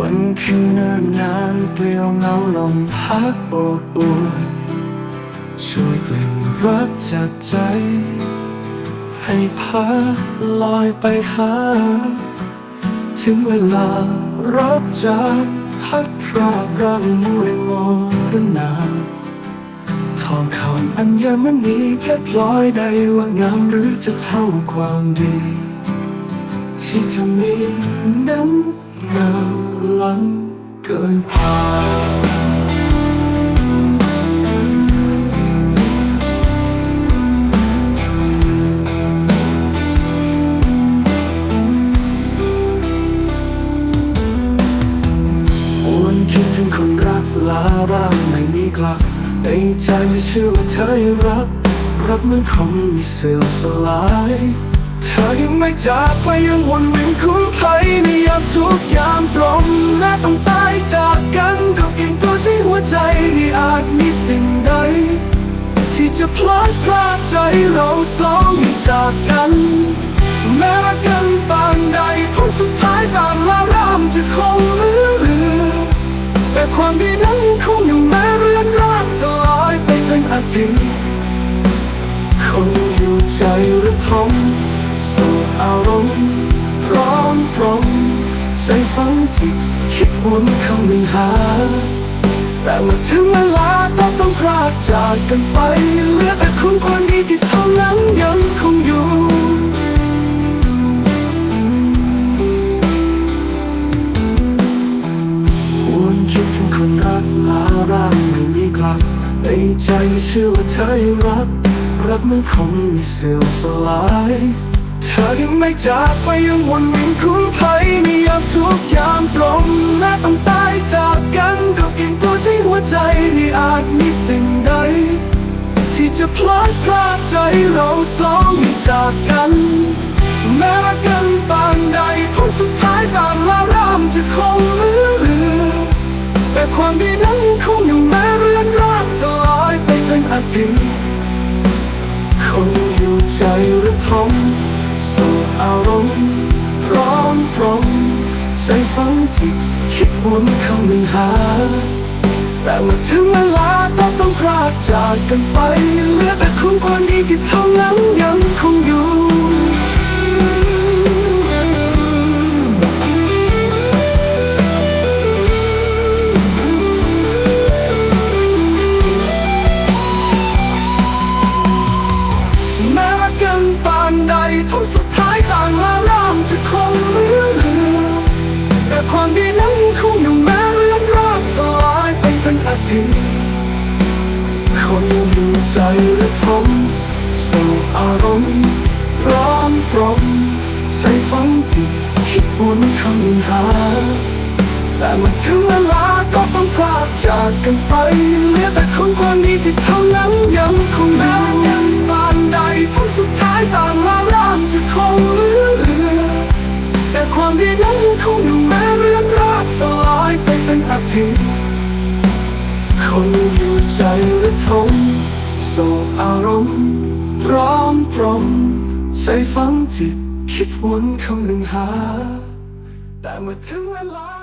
วันคืนเนิ่นนานเปลี่ยวเงาลมพัดโบกอวยช่วยเปลี่ยนรักจากใจ ให้พัดลอยไปหา ถึงเวลารักจากพัดพรากรักมวยมรณาทองคำอัญมณีเพชรพลอยใดว่างามหรือจะเท่าความดี ที่เธอมีนั้น งามล้ำเกินพาวนคิดถึงคนรักลาร่างไม่มีกลับในใจไม่เชื่อว่าเธอยังรัก รักมันคงมีเสื่อมสลาย เธอยังไม่จากไปยังวนเวียนคุ้นภัยในยามทุกยามตรงแม้ต้องตายจากกันก็เพียงตัวใช้หัวใจนี่อาจมีสิ่งใด ที่จะพลัดพรากใจเราสองให้จากกัน แม้รักกันปานใดผลสุดท้ายตางลารามจะคงเหลือแต่ความดีนั้นคงอยู่แม้เรือนร่างสลายไปเป็นอาทิตย์ คิดวนคำหนึ่งหา แต่เมื่อถึงเวลาต้องต้องพรากจากกันไปเหลือแต่คุณคนดีที่เท่านั้นยังคงอยู่วนคิดถึงคนรักลาร่างไม่มีกลับในใจเชื่อว่าเธอยังรัก รักมันคงมีเสื่อมสลาย เธอยังไม่จากไปยังวนเวียนคุ้นภัยามทุกยามตรงแม้ต้องตายจากกันก็เพียงตัวใช้หัวใจนี่อาจมีสิ่งใด ที่จะพลัดพรากใจเราสองจากกัน แม้รักกันปานใดผลสุดท้ายต่างลารามจะคงเหลือแต่ความดีนั้นคงอยู่แม้เรือนร่างสลายไปเป็นอาทิตย์คงอยู่ใจระทม ที่คิดวนคำหนึ่งหา แต่เมื่อถึงเวลาต้องต้องพลากจากกันไปเหลือแต่คุณคนดีที่เท่านั้นยังคงอยู่ คนอยู่ใจระทมสู่อารมณ์พร้อมพร้อมใช้ฝังจิตคิดวนคำหา แต่มื่อถึงเวลาก็ต้องพรากจากกันไปเหลือแต่คนคนนี้ที่เท่านั้นยังคงแม้ยังปานใดผลสุดท้ายต่างลาร่ามจะคงเหลือแต่ความดีนั้นยังคงอยู่แม้เรื่องรากสลายไปเป็นอาทิตย์คงอยู่ ฝังจิตคิดวนคำหนึ่งหา แต่เมื่อถึงเวลา